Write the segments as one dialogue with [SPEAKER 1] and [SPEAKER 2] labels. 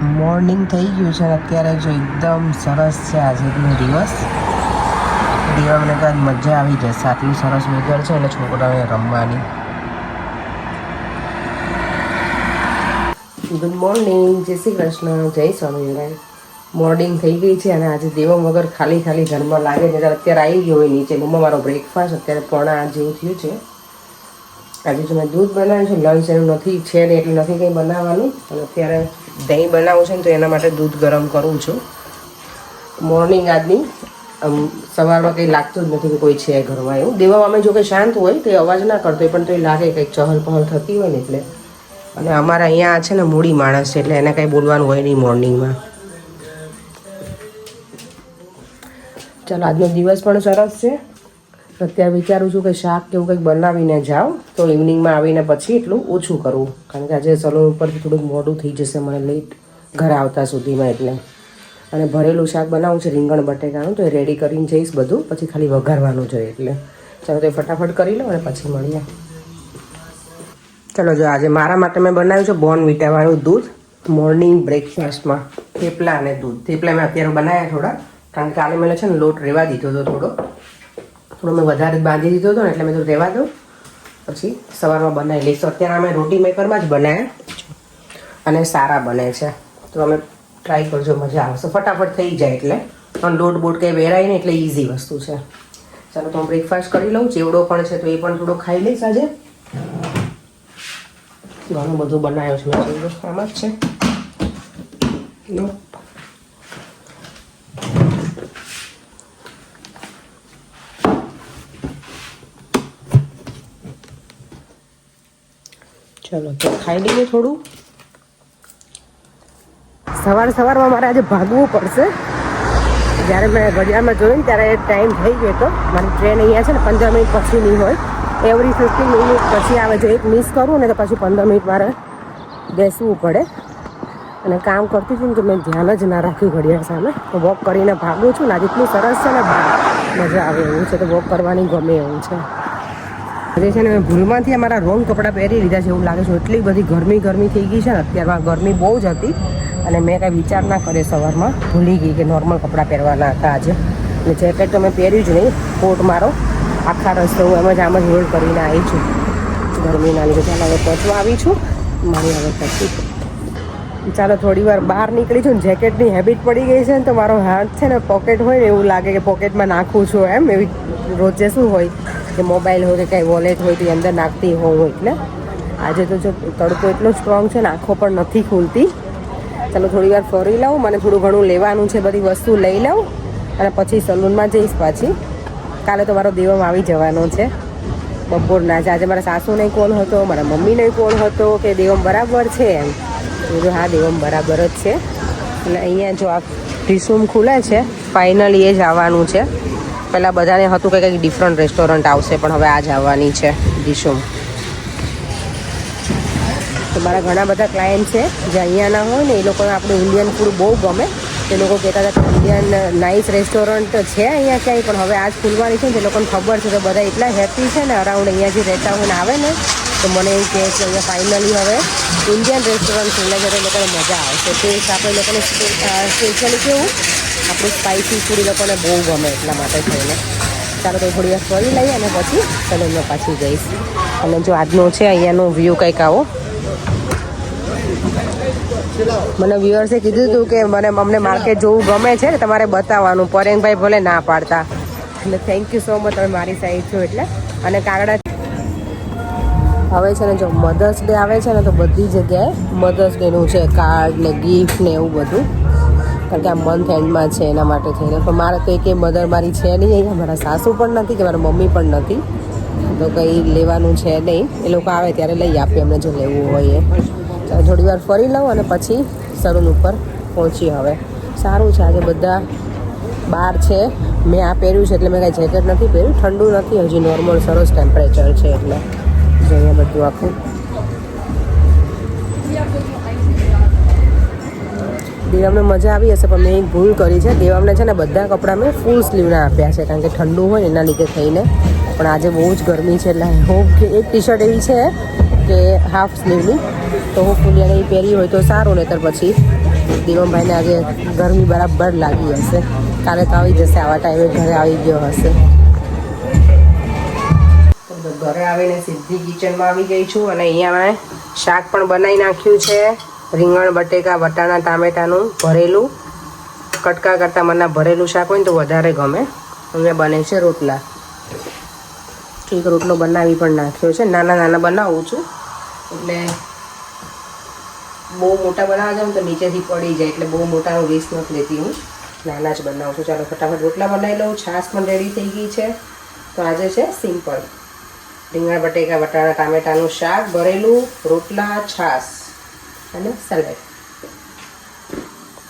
[SPEAKER 1] Morning થઈ ગયું છે અને અત્યારે જો એકદમ સરસ છે આજનો દિવસ. દીવામને કાંઈ મજા આવી જશે આટલું સરસ વેધર છે અને છોકરાઓને રમવાની. ગુડ મોર્નિંગ જય શ્રી કૃષ્ણ. જય સ્વામિનારાયણ. મોર્નિંગ થઈ ગઈ છે અને આજે દેવમ વગર ખાલી ખાલી ઘરમાં લાગે છે. ત્યારે અત્યારે આવી ગયો હોય નીચે. મમ્મા મારો બ્રેકફાસ્ટ અત્યારે પોણા જેવું થયું છે. આજે જો મેં દૂધ બનાવ્યું છે, લંચ એનું નથી, છે ને એટલે નથી કંઈ બનાવવાનું. અને અત્યારે દહીં બનાવવું છે ને તો એના માટે દૂધ ગરમ કરું છું. મોર્નિંગ આજની, આમ સવારમાં કંઈ લાગતું જ નથી કે કોઈ છે ઘરમાં એવું. દેવા અમે જો કંઈ શાંત હોય, તો અવાજ ના કરતો હોય, પણ તો એ લાગે કંઈક ચહલ પહલ થતી હોય ને એટલે. અને અમારા અહીંયા છે ને મૂડી માણસ છે, એટલે એને કંઈ બોલવાનું હોય નહીં મોર્નિંગમાં. ચાલો, આજનો દિવસ પણ સરસ છે. અત્યારે વિચારું છું કે શાક કે એવું કંઈક બનાવીને જાઉં. તો ઇવનિંગમાં આવીને પછી એટલું ઓછું કરવું કારણ કે આજે સલૂન ઉપરથી થોડુંક મોડું થઈ જશે મને લેટ ઘરે આવતા સુધીમાં એટલે. અને ભરેલું શાક બનાવવું છે રીંગણ, બટેકાનું, તો એ રેડી કરીને જઈશ બધું. પછી ખાલી વઘારવાનું જોઈએ એટલે. ચાલો તો એ ફટાફટ કરી લો અને પછી મળીએ. ચલો જો આજે મારા માટે મેં બનાવ્યું છે બોર્ન વિટાવાળું દૂધ. મોર્નિંગ બ્રેકફાસ્ટમાં થેપલા અને દૂધ. થેપલા મેં અત્યારે બનાવ્યા થોડા. કારણ કે કાલે મેં છે ને લોટ રેવા દીધો હતો થોડો. થોડો મેં વધારે બાંધી દીધો હતો ને એટલે મેં તો રહેવા દઉં. પછી સવારમાં બનાવી લઈશું. અત્યારે અમે રોટી મેકરમાં જ બનાવ્યા અને સારા બને છે. તો અમે ટ્રાય કરજો, મજા આવશે. ફટાફટ થઈ જાય એટલે. પણ લોટ બોટ કંઈ વેરાય નહીં એટલે ઇઝી વસ્તુ છે. ચાલો, તો હું બ્રેકફાસ્ટ કરી લઉં. ચેવડો પણ છે તો એ પણ થોડો ખાઈ લઈશ આજે. ઘણું બધું બનાવ્યું છે. આમાં જ છે. ચલો, તો ખાઈ લઈએ થોડું. સવાર સવારમાં મારે આજે ભાગવું પડશે. જ્યારે મેં ઘડિયાળમાં જોયું ત્યારે ટાઈમ થઈ ગયો હતો. મારી ટ્રેન અહીંયા છે ને પંદર મિનિટ પછીની હોય. એવરી ફિફ્ટીન મિનિટ પછી આવે જો એક મિસ કરું ને તો પછી પંદર મિનિટ મારે બેસવું પડે. અને કામ કરતી હતી ને તો મેં ધ્યાન જ ના રાખ્યું ઘડિયાળ સામે. તો વોક કરીને ભાગું છું ને, આજે એટલું સરસ છે ને, મજા આવે એવું છે. તો વોક કરવાની ગમે એવું છે. આજે છે ને ભૂલમાંથી અમારા રોંગ કપડાં પહેરી લીધા છે એવું લાગે છે. એટલી બધી ગરમી ગરમી થઈ ગઈ છે ને. અત્યારમાં ગરમી બહુ જ હતી. અને મેં કાંઈ વિચાર ના કર્યો સવારમાં. ભૂલી ગઈ કે નોર્મલ કપડાં પહેરવાના હતા આજે. અને જેકેટ તો મેં પહેર્યું જ નહીં. કોટ મારો. આખા રસ્તો હું એમ જ આમ જ હોલ્ડ કરીને આવી છું. ગરમીના લીધે. ચાલો હવે પહોંચવા આવી છું. મારી હવે પછી ચાલો થોડી વાર બહાર નીકળી છું ને. જેકેટની હેબિટ પડી ગઈ છે ને તો મારો હાથ છે ને પોકેટ હોય ને એવું લાગે કે પોકેટમાં નાખું છું એમ. એવી રોજે શું હોય? કે મોબાઈલ હોય કે કાંઈ વોલેટ હોય તો અંદર નાખતી હોઉં એટલે. આજે તો જો તડકો એટલો સ્ટ્રોંગ છે ને, આંખો પણ નથી ખુલતી. ચાલો થોડી વાર ફરી લઉં, મને થોડું ઘણું લેવાનું છે, બધી વસ્તુ લઈ લઉં અને પછી સલૂનમાં જઈશ પાછી. કાલે તો મારો દેવમ આવી જવાનો છે. બપોરના છે. આજે મારા સાસુને કોલ હતો, મારા મમ્મીને કોલ હતો કે દેવમ બરાબર છે એમ. બીજું હા, દેવમ બરાબર જ છે. એટલે અહીંયા જો આ રિસુમ ખુલે છે ફાઇનલી એ જ આવવાનું છે. પહેલાં બધાને હતું કે કંઈક ડિફરન્ટ રેસ્ટોરન્ટ આવશે, પણ હવે આ જ આવવાની છે ડીશો. તો મારા ઘણા બધા ક્લાયન્ટ છે, જે અહીંયાના હોય ને, એ લોકોને આપણું ઇન્ડિયન ફૂડ બહુ ગમે. એ લોકો કહેતા હતા કે ઇન્ડિયન નાઇસ રેસ્ટોરન્ટ છે અહીંયા ક્યાંય, પણ હવે આજ ખુલવાની છે ને, તે લોકોને ખબર છે. તો બધા એટલા હેપી છે ને અરાઉન્ડ અહીંયાથી રહેતા હોય ને, આવે ને, તો મને એવું કહે કે અહીંયા ફાઇનલી હવે ઇન્ડિયન રેસ્ટોરન્ટ ખુલ્લા છે તો એ લોકોને મજા આવશે. તે આપણે લોકોને સ્પેશિયલી કેવું આપણું સ્પાઇસી ફૂડ લોકોને બહુ ગમે એટલા માટે થઈને ચાલો તો થોડી વાર ફરી લઈએ અને પછી સલૂનમાં પાછી જઈશ. અને જો આજનો છે, અહીંયાનો વ્યૂ કંઈક આવો. મને વ્યુઅર્સે કીધું હતું કે મને અમને માર્કેટ જોવું ગમે છે ને, તમારે બતાવવાનું. પરેંગભાઈ ભલે ના પાડતા. એટલે થેન્ક યુ સો મચ તમે મારી સાઈડ છો એટલે. અને કાગડા હવે છે ને, જો મધર્સ ડે આવે છે ને, તો બધી જગ્યાએ મધર્સ ડેનું છે કાર્ડ ને ગિફ્ટ ને એવું બધું. કારણ કે આ મંથ એન્ડમાં છે એના માટે થઈને. પણ મારે તો એક મધર મારી છે નહીં અહીંયા. મારા સાસુ પણ નથી કે મારા મમ્મી પણ નથી. તો કંઈ લેવાનું છે નહીં. એ લોકો આવે ત્યારે લઈ આપીએ અમને જો લેવું હોય એ. થોડી વાર ફરી લઉં અને પછી સલૂન ઉપર પહોંચીએ હવે. સારું છે, આજે બધા બહાર છે. મેં આ પહેર્યું છે એટલે મેં કાંઈ જેકેટ નથી પહેર્યું. ઠંડુ નથી, હજી નોર્મલ સરસ ટેમ્પરેચર છે એટલે. જોઈએ બધું આખું. દેવામને મજા આવી હશે, પણ મેં એક ભૂલ કરી છે. દેવામને છે ને બધા કપડાં મેં ફૂલ સ્લીવના આપ્યા છે, કારણ કે ઠંડુ હોય એના લીધે થઈને. પણ આજે બહુ જ ગરમી છે, એટલે હું એક ટી શર્ટ એવી છે કે હાફ સ્લીવની તો હું ફૂલ એ પહેરી હોય તો સારું, નહીતર પછી દેવમભાઈને આજે ગરમી બરાબર લાગી હશે. કાલે તો આવી જશે, આવા ટાઈમે ઘરે આવી ગયો હશે. ઘરે આવીને સીધી કિચનમાં આવી ગઈ છું અને અહીંયા મેં શાક પણ બનાવી નાખ્યું છે. રીંગણ, બટેકા, વટાણા, ટામેટાનું ભરેલું, કટકા કરતાં મને ભરેલું શાક હોય ને તો વધારે ગમે. અહીંયા બને છે રોટલા. એક રોટલો બનાવી પણ નાખ્યો છે. નાના નાના બનાવું છું. એટલે બહુ મોટા બનાવવા જાઉં તો નીચેથી પડી જાય. એટલે બહુ મોટાનો રિસ્ક નથી લેતી હું. નાના જ બનાવું છું. ચાલો ફટાફટ રોટલા બનાવી લઉં. છાશ પણ રેડી થઈ ગઈ છે. તો આજે છે સિમ્પલ રીંગણ, બટેકા, વટાણા, ટામેટાનું શાક, ભરેલું રોટલા, છાશ. અને સલાડ.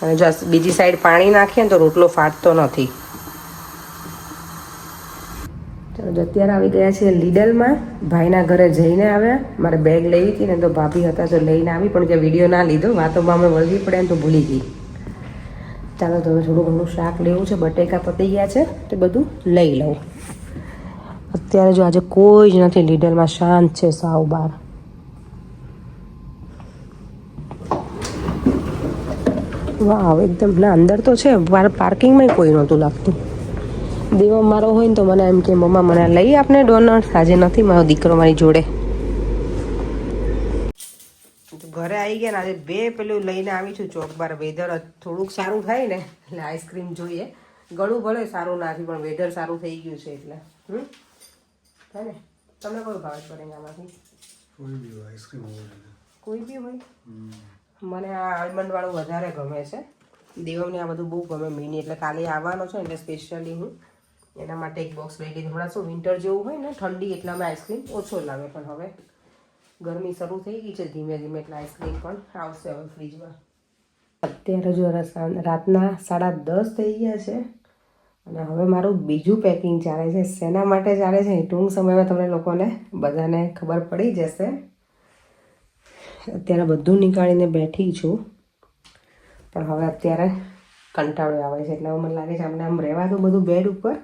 [SPEAKER 1] અને જો બીજી સાઈડ પાણી નાખીએ તો રોટલો ફાટતો નથી. ચાલો જો અત્યારે આવી ગયા છે લીડલમાં. ભાઈના ઘરે જઈને આવ્યા. મારે બેગ લઈ હતી ને તો ભાભી હતા તો લઈને આવી, પણ કે વીડિયો ના લીધો. વાતોમાં અમે વળવી પડે ને તો ભૂલી ગઈ. ચાલો તો થોડું ઘણું શાક લેવું છે, બટેકા પતી ગયા છે, તે બધું લઈ લઉં. અત્યારે જો આજે કોઈ જ નથી, લીડલમાં શાંત છે સાવ બાર. વાવ એકદમ ના અંદર તો છે પાર્કિંગમાં કોઈ નહોતું લાગતું. દેવો મારો હોય ને તો મને એમ કે મમ્મા મને લઈ આપને ડોનટ આજે નથી મારો દીકરો મારી જોડે. ઘરે આવી ગયા ને આજે બે પેલું લઈને આવી છું ચોકબાર વેધર થોડુંક સારું થાય ને એટલે આઈસ્ક્રીમ જોઈએ. ગળું ભલે સારું નથી પણ વેધર સારું થઈ ગયું છે એટલે. હમ? થાય ને? તમને કયું ભાવે પડે આમાંથી
[SPEAKER 2] કોઈ બી આઈસ્ક્રીમ હોય.
[SPEAKER 1] કોઈ બી હોય? મને આ આલમંડ વાળું વધારે ગમે છે. દેવમને આ બધું બહુ ગમે મિની એટલે કાલે આવવાનો છે, એટલે સ્પેશિયલી હું એના માટે એક બોક્સ લઈ લીધું હમણાં શું વિન્ટર જેવું હોય ને, ઠંડી એટલે અમે આઈસ્ક્રીમ ઓછો લાવે, પણ હવે ગરમી શરૂ થઈ ગઈ છે, ધીમે ધીમે એટલે આઈસ્ક્રીમ પણ આવશે હવે ફ્રીજમાં અત્યારે જો રાતના સાડા દસ થઈ ગયા છે, અને હવે મારું બીજું પેકિંગ ચાલે છે. શેના માટે ચાલે છે ટૂંક સમયમાં તમને લોકોને બધાને ખબર પડી જશે. અત્યારે બધું નીકાળીને બેઠી છું. પણ હવે અત્યારે કંટાળો આવે છે, એટલે હવે મને લાગે છે આમને આમ રહેવા દો બધું બેડ ઉપર.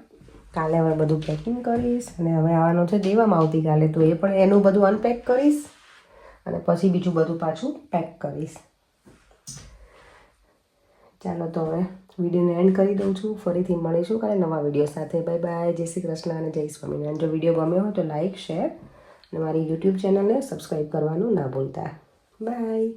[SPEAKER 1] કાલે હવે બધું પેકિંગ કરીશ અને હવે આવવાનું છે દેવામાં આવતીકાલે, તો એ પણ એનું બધું અનપેક કરીશ અને પછી બીજું બધું પાછું પેક કરીશ. ચાલો તો હવે વિડીયોને એન્ડ કરી દઉં છું. ફરીથી મળીશું કાલે નવા વીડિયો સાથે. બાય બાય જય શ્રી કૃષ્ણ અને જય સ્વામિનારાયણ. જો વીડિયો ગમ્યો હોય તો લાઈક શેર અને મારી યુટ્યુબ ચેનલને સબસ્ક્રાઈબ કરવાનું ના ભૂલતા. બાય